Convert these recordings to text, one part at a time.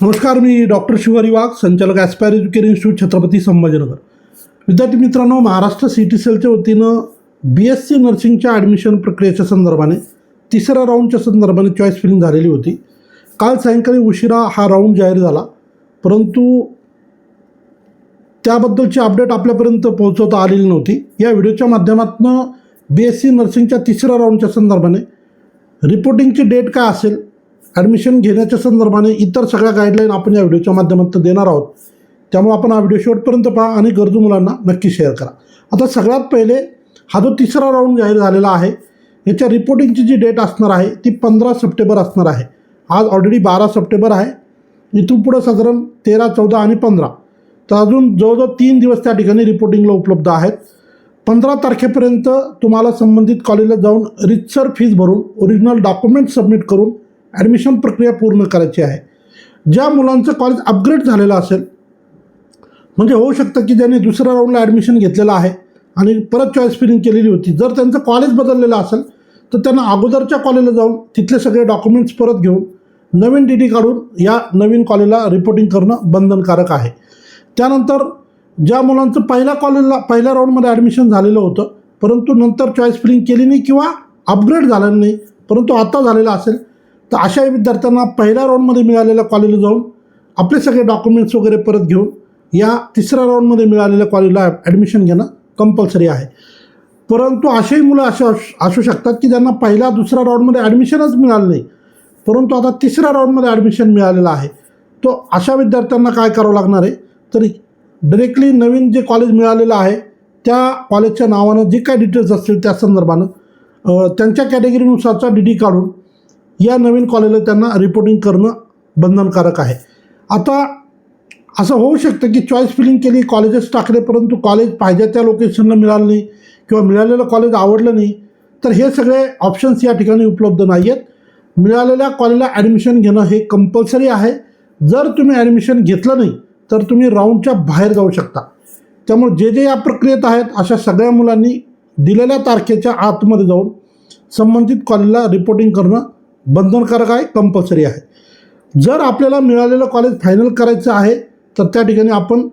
नमस्कार मी डॉक्टर शिवारी वाघ संचालक aspire education institute Chhatrapati Sambhajinagar. विद्यार्थी मित्रांनो महाराष्ट्र सी टी सेलच्या वतीनं बी एस सी नर्सिंगच्या ॲडमिशन प्रक्रियेच्या संदर्भाने तिसऱ्या राऊंडच्या संदर्भाने चॉईस फिलिंग झालेली होती. काल सायंकाळी उशिरा हा राऊंड जाहीर झाला. परंतु त्याबद्दलची अपडेट आपल्यापर्यंत पोहोचवता आलेली नव्हती. या व्हिडिओच्या माध्यमातून बी एस सी नर्सिंगच्या तिसऱ्या राऊंडच्या संदर्भाने रिपोर्टिंगची डेट काय असेल ॲडमिशन घेण्याच्या संदर्भाने इतर सगळ्या गाईडलाईन आपण या व्हिडिओच्या माध्यमातून देणार आहोत. त्यामुळे आपण हा व्हिडिओ शेवटपर्यंत पहा आणि गरजू मुलांना नक्की शेअर करा. आता सगळ्यात पहिले हा जो तिसरा राऊंड जाहीर झालेला आहे याच्या रिपोर्टिंगची जी डेट असणार आहे ती पंधरा सप्टेंबर असणार आहे. आज ऑलरेडी बारा सप्टेंबर आहे. इथून पुढं साधारण तेरा चौदा आणि पंधरा. तर अजून जवळजवळ तीन दिवस त्या ठिकाणी रिपोर्टिंगला उपलब्ध आहेत. पंधरा तारखेपर्यंत तुम्हाला संबंधित कॉलेजला जाऊन रितसर फीज भरून ओरिजिनल डॉक्युमेंट सबमिट करून ॲडमिशन प्रक्रिया पूर्ण करायची आहे. ज्या मुलांचं कॉलेज अपग्रेड झालेलं असेल म्हणजे होऊ शकतं की ज्यांनी दुसऱ्या राऊंडला ॲडमिशन घेतलेलं आहे आणि परत चॉईस फिलिंग केलेली होती. जर त्यांचं कॉलेज बदललेलं असेल तर त्यांना अगोदरच्या कॉलेजला जाऊन तिथले सगळे डॉक्युमेंट्स परत घेऊन नवीन डी डी काढून या नवीन कॉलेजला रिपोर्टिंग करणं बंधनकारक आहे. त्यानंतर ज्या मुलांचं पहिल्या कॉलेजला पहिल्या राऊंडमध्ये ॲडमिशन झालेलं होतं परंतु नंतर चॉईस फिलिंग केली नाही किंवा अपग्रेड झालं नाही परंतु आता झालेलं असेल तर अशा विद्यार्थ्यांना पहिल्या राऊंडमध्ये मिळालेल्या कॉलेजला जाऊन आपले सगळे डॉक्युमेंट्स वगैरे परत घेऊन या तिसऱ्या राऊंडमध्ये मिळालेल्या कॉलेजला ॲडमिशन घेणं कंपल्सरी आहे. परंतु असेही मुलं असे असू- शकतात की ज्यांना पहिल्या दुसऱ्या राऊंडमध्ये ॲडमिशनच मिळालं नाही. परंतु आता तिसऱ्या राऊंडमध्ये ॲडमिशन मिळालेलं आहे. तो अशा विद्यार्थ्यांना काय करावं लागणार आहे? तर डिरेक्टली नवीन जे कॉलेज मिळालेलं आहे त्या कॉलेजच्या नावानं जे काय डिटेल्स असतील त्या संदर्भानं त्यांच्या कॅटेगरीनुसारचा डी डी काढून या नवीन कॉलेजला त्यांना रिपोर्टिंग करणं बंधनकारक आहे. आता असं होऊ शकतं की चॉईस फिलिंग केली कॉलेजेस टाकले परंतु कॉलेज पाहिजे त्या लोकेशनला मिळालं नाही किंवा मिळालेलं कॉलेज आवडलं नाही तर हे सगळे ऑप्शन्स या ठिकाणी उपलब्ध नाही आहेत मिळालेल्या कॉलेजला ॲडमिशन घेणं हे कंपल्सरी आहे. जर तुम्ही ॲडमिशन घेतलं नाही तर तुम्ही राऊंडच्या बाहेर जाऊ शकता. त्यामुळे जे जे या प्रक्रियेत आहेत अशा सगळ्या मुलांनी दिलेल्या तारखेच्या आतमध्ये जाऊन संबंधित कॉलेजला रिपोर्टिंग करणं बंधनकारक आहे कंपल्सरी आहे. जर आपल्याला मिळालेलं कॉलेज फायनल करायचं आहे तर त्या ठिकाणी आपण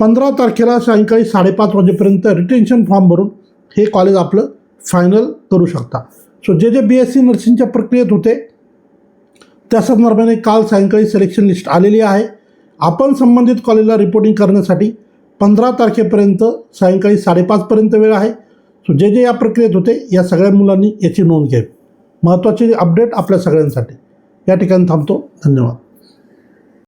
पंधरा तारखेला सायंकाळी साडेपाच वाजेपर्यंत रिटेन्शन फॉर्म भरून हे कॉलेज आपलं फायनल करू शकता. सो जे जे बी एस सी नर्सिंगच्या प्रक्रियेत होते त्या संदर्भाने काल सायंकाळी सिलेक्शन लिस्ट आलेली आहे. आपण संबंधित कॉलेजला रिपोर्टिंग करण्यासाठी पंधरा तारखेपर्यंत सायंकाळी साडेपाचपर्यंत वेळ आहे. सो जे जे या प्रक्रियेत होते या सगळ्या मुलांनी याची नोंद घ्यावी. महत्त्वाचे अपडेट आपल्या सगळ्यांसाठी. या ठिकाणी थांबतो. धन्यवाद.